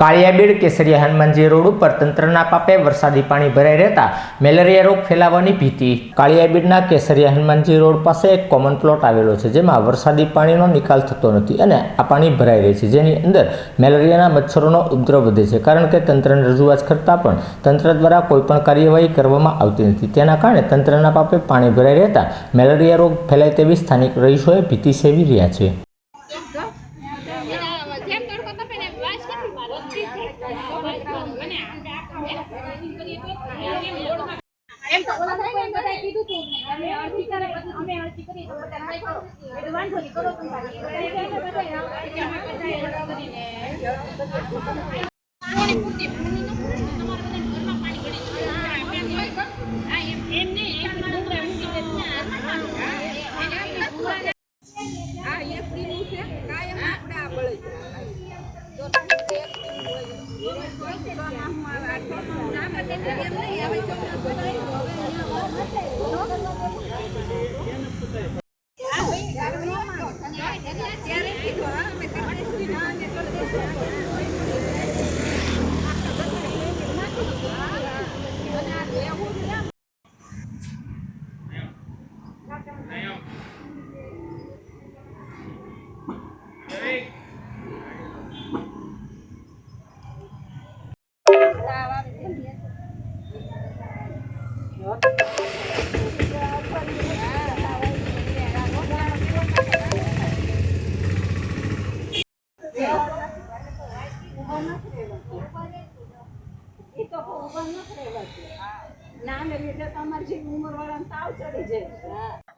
Kaliyabid, કેસરિયા Hanumanji road ઉપર તંત્રના પાપે વરસાદી પાણી ભરાઈ રહેતા મેલેરિયા રોગ ફેલાવાની ભીતિ. કાળિયાબીડના કેસરિયા હનુમાનજી રોડ પાસે એક કોમન પ્લોટ આવેલો છે, જેમાં વરસાદી પાણીનો નિકાલ થતો નથી અને આ પાણી ભરાઈ રહે છે. જેની અંદર મેલેરિયાના મચ્છરોનો ઉપદ્રવ વધે છે, કારણ કે તંત્રને રજૂઆત કરતાં પણ તંત્ર દ્વારા કોઈપણ કાર્યવાહી કરવામાં આવતી નથી. તેના કારણે તંત્રના પાપે પાણી ભરાઈ રહેતા મેલેરિયા રોગ ફેલાય તેવી સ્થાનિક રહીશોએ ભીતિ સેવી રહ્યા છે. જેમ તડકો તપે ને વાસ તમારે એક પીવું છે કાયમ આપણે આ બળી જો તમે એક પીવું હોય તો ના હું આ આઠ ના માટે એમ નહીં હવે જો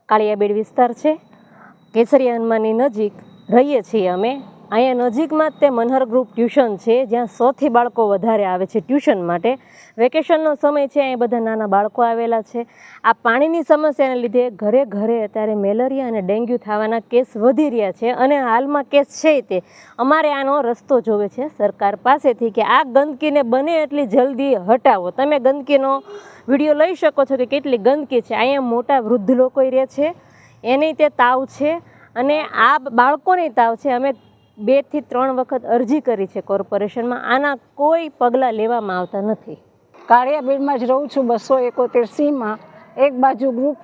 કાળિયાબેડ વિસ્તાર છે. કેસરિયા નજીક રહીએ છીએ અમે. અહીંયા નજીકમાં જ તે મનહર ગ્રુપ ટ્યુશન છે, જ્યાં સોથી બાળકો વધારે આવે છે ટ્યુશન માટે. વેકેશનનો સમય છે, અહીં બધા નાના બાળકો આવેલા છે. આ પાણીની સમસ્યાને લીધે ઘરે ઘરે અત્યારે મેલેરિયા અને ડેન્ગ્યુ થવાના કેસ વધી રહ્યા છે અને હાલમાં કેસ છે તે. અમારે આનો રસ્તો જોવે છે સરકાર પાસેથી કે આ ગંદકીને બને એટલી જલ્દી હટાવો. તમે ગંદકીનો વીડિયો લઈ શકો છો કે કેટલી ગંદકી છે? અહીંયા મોટા વૃદ્ધ લોકો રહે છે. એને તે તાવ છે અને આ બાળકોને તાવ છે. અમે બેથી ત્રણ વખત અરજી કરી છે કોર્પોરેશનમાં. આના કોઈ પગલાં લેવામાં આવતા નથી. કાળિયાબીડમાં જ રહું છું બસો એકોતેર સીમાં. એક બાજુ ગ્રુપ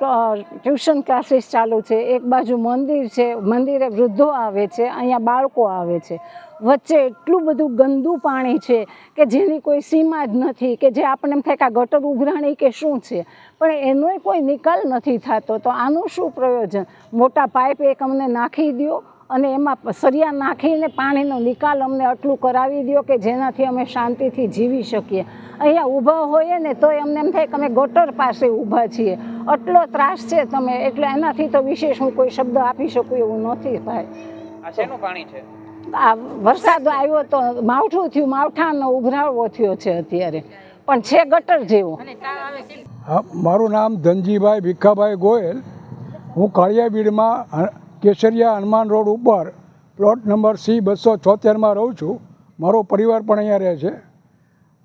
ટ્યુશન ક્લાસીસ ચાલુ છે, એક બાજુ મંદિર છે, મંદિરે વૃદ્ધો આવે છે, અહીંયા બાળકો આવે છે. વચ્ચે એટલું બધું ગંદુ પાણી છે કે જેની કોઈ સીમા જ નથી, કે જે આપણને એમ થાય કે આ ગટર ઉઘરાણી કે શું છે. પણ એનોય કોઈ નિકાલ નથી થતો. તો આનું શું પ્રયોજન? મોટા પાઇપ એક અમને નાખી દો અને એમાં સરિયા નાખીને પાણીનો નિકાલ અમને આટલું કરાવી દો કે જેનાથી અમે શાંતિથી જીવી શકીએ. અહીંયા ઊભા હોઈએ ને તોય અમને એમ થાય કે અમે ગટર પાસે ઊભા છીએ. આટલો ત્રાસ છે તમે એટલે એનાથી તો વિશેષ હું કોઈ શબ્દ આપી શકું એવું નથી ભાઈ આ શેનું પાણી છે? આ વરસાદ આવ્યો તો માવઠું થયું માવઠાનો ઉભરાવો થયો છે અત્યારે. પણ છે ગટર જેવું. મારું નામ ધનજીભાઈ ભીખાભાઈ ગોયલ. હું કાળિયાબીડમાં કેસરિયા હનુમાન રોડ ઉપર પ્લોટ નંબર સી બસો છોતેરમાં રહું છું. મારો પરિવાર પણ અહીંયા રહે છે.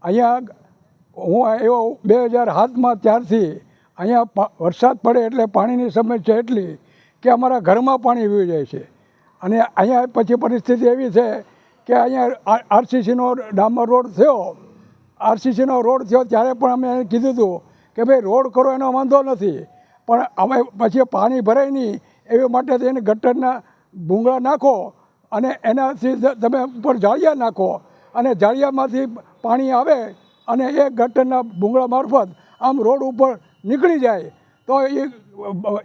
અહીંયા હું એવો બે હજાર સાતમાં ત્યારથી અહીંયા વરસાદ પડે એટલે પાણીની સમસ્યા એટલી કે અમારા ઘરમાં પાણી વહી જાય છે. અને અહીંયા પછી પરિસ્થિતિ એવી છે કે અહીંયા આરસીસીનો ડામર રોડ થયો. આરસીસીનો રોડ થયો ત્યારે પણ અમે કીધું હતું કે ભાઈ રોડ કરો એનો વાંધો નથી. પણ અમે પછી પાણી ભરાય નહીં. એવી માટે એને ગટરના ભૂંગળા નાખો અને એનાથી તમે ઉપર જાળિયા નાખો. અને જાળિયામાંથી પાણી આવે અને એ ગટરના ભૂંગળા મારફત આમ રોડ ઉપર નીકળી જાય. તો એ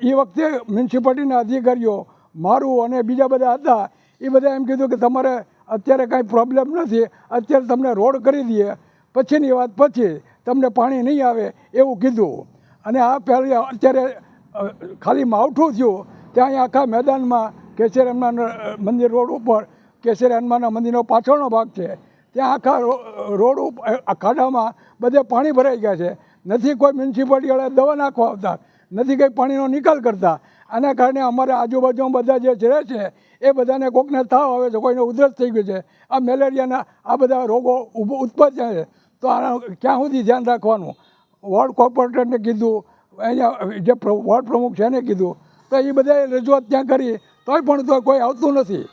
એ વખતે મ્યુનિસિપાલિટીના અધિકારીઓ મારું અને બીજા બધા હતા, એ બધા એમ કીધું કે તમારે અત્યારે કાંઈ પ્રોબ્લેમ નથી, અત્યારે તમને રોડ કરી દઈએ. પછીની વાત પછી તમને પાણી નહીં આવે એવું કીધું. અને આ પહેલાં અત્યારે ખાલી માવઠું થયું. ત્યાં આખા મેદાનમાં કેસર હનુમાન મંદિર રોડ ઉપર કેસર હનુમાનના મંદિરનો પાછળનો ભાગ છે. ત્યાં આખા રોડ ઉપર ખાડામાં બધે પાણી ભરાઈ ગયા છે. નથી કોઈ મ્યુનિસિપાલિટીવાળા દવા નાખવા આવતા, નથી કંઈ પાણીનો નિકાલ કરતા. આના કારણે અમારા આજુબાજુમાં બધા જે રહે છે, એ બધાને કોકને તાવ આવે છે, કોઈને ઉધરસ થઈ ગયું છે. આ મેલેરિયાના આ બધા રોગો ઉત્પન્ન થાય છે. તો આના ક્યાં સુધી ધ્યાન રાખવાનું? વોર્ડ કોર્પોરેટરને કીધું, અહીંયા જે વોર્ડ પ્રમુખ છે એને કીધું તો એ બધા રજૂઆત ત્યાં કરી. તોય પણ તો કોઈ આવતું નથી.